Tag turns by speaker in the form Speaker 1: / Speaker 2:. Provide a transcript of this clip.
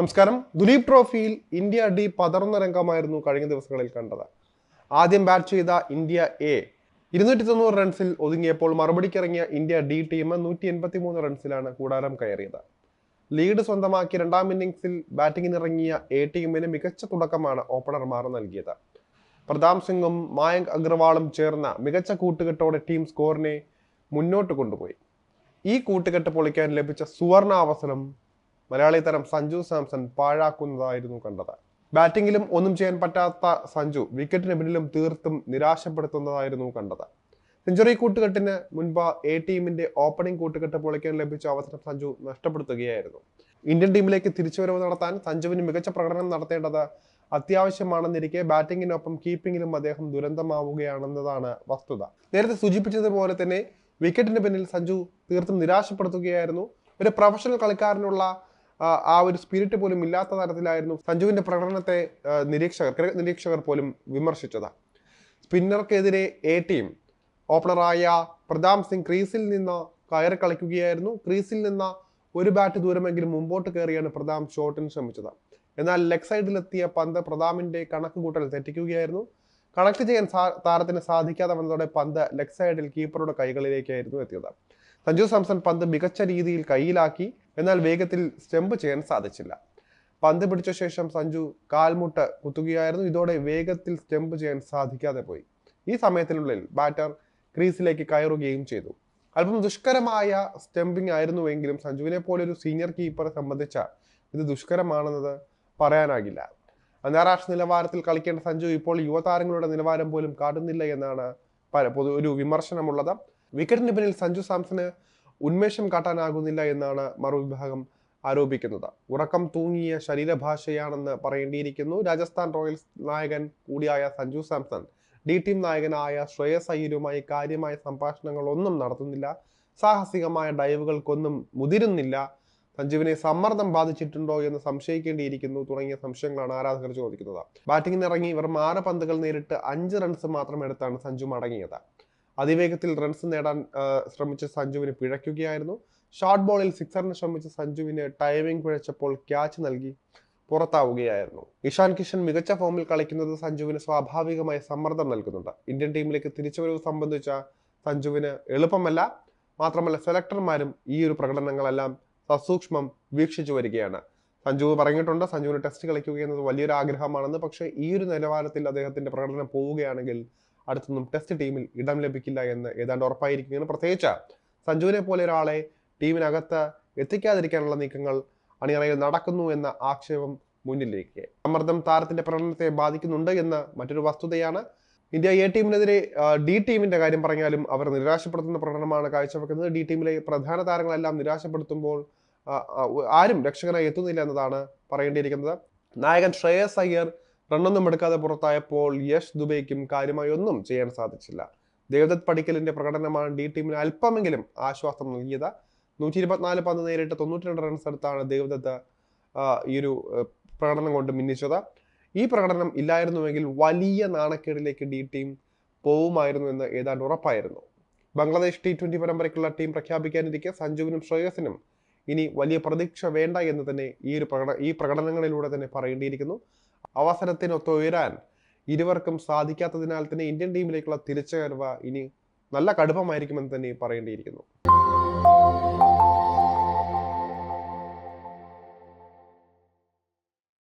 Speaker 1: നമസ്കാരം. ദുലീപ് ട്രോഫിയിൽ India D പതർന്ന രംഗമായിരുന്നു കഴിഞ്ഞ ദിവസങ്ങളിൽ കണ്ടത്. ആദ്യം ബാറ്റ് ചെയ്ത ഇന്ത്യ എ ഇരുന്നൂറ്റി തൊണ്ണൂറ് റൺസിൽ ഒതുങ്ങിയപ്പോൾ മറുപടിക്കിറങ്ങിയ ഇന്ത്യ ഡി ടീം നൂറ്റി എൺപത്തി മൂന്ന് റൺസിലാണ് കൂടാരം കയറിയത്. ലീഡ് സ്വന്തമാക്കി രണ്ടാം ഇന്നിംഗ്സിൽ ബാറ്റിംഗിനിറങ്ങിയ എ ടീമിന് മികച്ച തുടക്കമാണ് ഓപ്പണർമാർ നൽകിയത്. പ്രതാപ് സിംഗും മായങ്ക് അഗർവാളും ചേർന്ന മികച്ച കൂട്ടുകെട്ടോടെ ടീം സ്കോറിനെ മുന്നോട്ട് കൊണ്ടുപോയി. ഈ കൂട്ടുകെട്ട് പൊളിക്കാൻ ലഭിച്ച സുവർണ അവസരം മലയാളി തരം സഞ്ജു സാംസൺ പാഴാക്കുന്നതായിരുന്നു കണ്ടത്. ബാറ്റിംഗിലും ഒന്നും ചെയ്യാൻ പറ്റാത്ത സഞ്ജു വിക്കറ്റിന് പിന്നിലും തീർത്തും നിരാശപ്പെടുത്തുന്നതായിരുന്നു കണ്ടത്. സെഞ്ചുറി കൂട്ടുകെട്ടിന് മുൻപ് എ ടീമിന്റെ ഓപ്പണിംഗ് കൂട്ടുകെട്ട് പൊളിക്കാൻ ലഭിച്ച അവസരം സഞ്ജു നഷ്ടപ്പെടുത്തുകയായിരുന്നു. ഇന്ത്യൻ ടീമിലേക്ക് തിരിച്ചുവരവ് നടത്താൻ സഞ്ജുവിന് മികച്ച പ്രകടനം നടത്തേണ്ടത് അത്യാവശ്യമാണെന്നിരിക്കെ ബാറ്റിംഗിനൊപ്പം കീപ്പിംഗിലും അദ്ദേഹം ദുരന്തമാവുകയാണെന്നതാണ് വസ്തുത. നേരത്തെ സൂചിപ്പിച്ചതുപോലെ തന്നെ വിക്കറ്റിന് പിന്നിൽ സഞ്ജു തീർത്തും നിരാശപ്പെടുത്തുകയായിരുന്നു. ഒരു പ്രൊഫഷണൽ കളിക്കാരനുള്ള ആ, ഒരു സ്പിരിറ്റ് പോലും ഇല്ലാത്ത തരത്തിലായിരുന്നു സഞ്ജുവിന്റെ പ്രകടനത്തെ നിരീക്ഷകർ ക്രിക്കറ്റ് നിരീക്ഷകർ പോലും വിമർശിച്ചത്. സ്പിന്നർക്കെതിരെ എ ടീം ഓപ്പണറായ പ്രതാപ് സിംഗ് ക്രീസിൽ നിന്ന് കയറി കളിക്കുകയായിരുന്നു. ക്രീസിൽ നിന്ന് ഒരു ബാറ്റ് ദൂരമെങ്കിലും മുമ്പോട്ട് കയറിയാണ് പ്രതാപ് ഷോട്ടിന് ശ്രമിച്ചത്. എന്നാൽ ലെഗ് സൈഡിലെത്തിയ പന്ത് പ്രതാപിന്റെ കണക്ക് കൂട്ടൽ തെറ്റിക്കുകയായിരുന്നു. കണക്ട് ചെയ്യാൻ താരത്തിന് സാധിക്കാതെ വന്നതോടെ പന്ത് ലെഗ് സൈഡിൽ കീപ്പറുടെ കൈകളിലേക്കായിരുന്നു എത്തിയത്. സഞ്ജു സാംസൺ പന്ത് മികച്ച രീതിയിൽ കയ്യിലാക്കി എന്നാൽ വേഗത്തിൽ സ്റ്റെമ്പ് ചെയ്യാൻ സാധിച്ചില്ല. പന്ത് പിടിച്ച ശേഷം സഞ്ജു കാൽമുട്ട് കുത്തുകയായിരുന്നു. ഇതോടെ വേഗത്തിൽ സ്റ്റെമ്പ് ചെയ്യാൻ സാധിക്കാതെ പോയി. ഈ സമയത്തിനുള്ളിൽ ബാറ്റർ ക്രീസിലേക്ക് കയറുകയും ചെയ്തു. അല്പം ദുഷ്കരമായ സ്റ്റെമ്പിംഗ് ആയിരുന്നുവെങ്കിലും സഞ്ജുവിനെ പോലെ ഒരു സീനിയർ കീപ്പറെ സംബന്ധിച്ച ഇത് ദുഷ്കരമാണെന്നത് പറയാനാകില്ല. അന്താരാഷ്ട്ര നിലവാരത്തിൽ കളിക്കേണ്ട സഞ്ജു ഇപ്പോൾ യുവതാരങ്ങളുടെ നിലവാരം പോലും കാട്ടുന്നില്ല എന്നാണ് പല- ഒരു വിമർശനമുള്ളത്. വിക്കറ്റിന് പിന്നിൽ സഞ്ജു സാംസന് ഉന്മേഷം കാട്ടാനാകുന്നില്ല എന്നാണ് മറുവിഭാഗം ആരോപിക്കുന്നത്. ഉറക്കം തൂങ്ങിയ ശരീരഭാഷയാണെന്ന് പറയേണ്ടിയിരിക്കുന്നു. രാജസ്ഥാൻ റോയൽസ് നായകൻ കൂടിയായ സഞ്ജു സാംസൺ ഡി ടീം നായകനായ ശ്രേയസ് അയ്യരുമായി കാര്യമായ സംഭാഷണങ്ങളൊന്നും നടത്തുന്നില്ല. സാഹസികമായ ഡൈവുകൾക്കൊന്നും മുതിരുന്നില്ല. സഞ്ജുവിനെ സമ്മർദ്ദം ബാധിച്ചിട്ടുണ്ടോ എന്ന് സംശയിക്കേണ്ടിയിരിക്കുന്നു തുടങ്ങിയ സംശയങ്ങളാണ് ആരാധകർ ചോദിക്കുന്നത്. ബാറ്റിംഗിനിറങ്ങി വെറും ആറ് പന്തുകൾ നേരിട്ട് അഞ്ച് റൺസ് മാത്രം എടുത്താണ് സഞ്ജു മടങ്ങിയത്. അതിവേഗത്തിൽ റൺസ് നേടാൻ ശ്രമിച്ച സഞ്ജുവിന് പിഴയ്ക്കുകയായിരുന്നു. ഷോർട്ട് ബോളിൽ സിക്സറിന് ശ്രമിച്ച സഞ്ജുവിന് ടൈമിംഗ് പിഴച്ചപ്പോൾ ക്യാച്ച് നൽകി പുറത്താവുകയായിരുന്നു. ഇഷാൻ കിഷൻ മികച്ച ഫോമിൽ കളിക്കുന്നത് സഞ്ജുവിന് സ്വാഭാവികമായ സമ്മർദ്ദം നൽകുന്നുണ്ട്. ഇന്ത്യൻ ടീമിലേക്ക് തിരിച്ചുവരവ് സംബന്ധിച്ച സഞ്ജുവിന് എളുപ്പമല്ല. മാത്രമല്ല സെലക്ടർമാരും ഈ ഒരു പ്രകടനങ്ങളെല്ലാം സസൂക്ഷ്മം വീക്ഷിച്ചു വരികയാണ്. സഞ്ജു പറഞ്ഞിട്ടുണ്ട് സഞ്ജുവിന് ടെസ്റ്റ് കളിക്കുക എന്നത് വലിയൊരു ആഗ്രഹമാണെന്ന്. പക്ഷേ ഈ ഒരു നിലവാരത്തിൽ അദ്ദേഹത്തിന്റെ പ്രകടനം പോവുകയാണെങ്കിൽ അടുത്തൊന്നും ടെസ്റ്റ് ടീമിൽ ഇടം ലഭിക്കില്ല എന്ന് ഏതാണ്ട് ഉറപ്പായിരിക്കുകയാണ്. പ്രത്യേകിച്ച് സഞ്ജുവിനെ പോലെ ഒരാളെ ടീമിനകത്ത് എത്തിക്കാതിരിക്കാനുള്ള നീക്കങ്ങൾ അണിയറയിൽ നടക്കുന്നു എന്ന ആക്ഷേപം മുന്നിലേക്ക് സമ്മർദ്ദം താരത്തിന്റെ പ്രകടനത്തെ ബാധിക്കുന്നുണ്ട് എന്ന മറ്റൊരു വസ്തുതയാണ് ഇന്ത്യ എ ടീമിനെതിരെ ഡി ടീമിന്റെ കാര്യം പറഞ്ഞാലും അവർ നിരാശപ്പെടുത്തുന്ന പ്രകടനമാണ് കാഴ്ചവെക്കുന്നത്. ഡി ടീമിലെ പ്രധാന താരങ്ങളെല്ലാം നിരാശപ്പെടുത്തുമ്പോൾ ആരും രക്ഷകനായി എത്തുന്നില്ല എന്നതാണ് പറയേണ്ടിയിരിക്കുന്നത്. നായകൻ ശ്രേയസ് അയ്യർ റണ്ണൊന്നും എടുക്കാതെ പുറത്തായപ്പോൾ യശ് ദുബൈക്കും കാര്യമായി ഒന്നും ചെയ്യാൻ സാധിച്ചില്ല. ദേവദത്ത് പടിക്കലിന്റെ പ്രകടനമാണ് ഡി ടീമിന് അല്പമെങ്കിലും ആശ്വാസം നൽകിയത്. നൂറ്റി ഇരുപത്തിനാല് പന്ത് നേരിട്ട് തൊണ്ണൂറ്റി രണ്ട് റൺസ് എടുത്താണ് ദേവദത്ത് ഈ ഒരു പ്രകടനം കൊണ്ട് മിന്നിച്ചത്. ഈ പ്രകടനം ഇല്ലായിരുന്നുവെങ്കിൽ വലിയ നാണക്കേടിലേക്ക് ഡി ടീം പോവുമായിരുന്നു എന്ന് ഏതാണ്ട് ഉറപ്പായിരുന്നു. ബംഗ്ലാദേശ് ടി ട്വന്റി പരമ്പരയ്ക്കുള്ള ടീം പ്രഖ്യാപിക്കാനിരിക്കെ സഞ്ജുവിനും ശ്രേയസിനും ഇനി വലിയ പ്രതീക്ഷ വേണ്ട എന്ന് തന്നെ ഈ ഒരു പ്രകട ഈ പ്രകടനങ്ങളിലൂടെ തന്നെ പറയേണ്ടിയിരിക്കുന്നു. അവസരത്തിനൊത്ത് ഉയരാൻ ഇരുവർക്കും സാധിക്കാത്തതിനാൽ തന്നെ ഇന്ത്യൻ ടീമിലേക്കുള്ള തിരിച്ചുവരവ് ഇനി നല്ല കടുപ്പമായിരിക്കുമെന്ന് തന്നെ പറയേണ്ടിയിരിക്കുന്നു.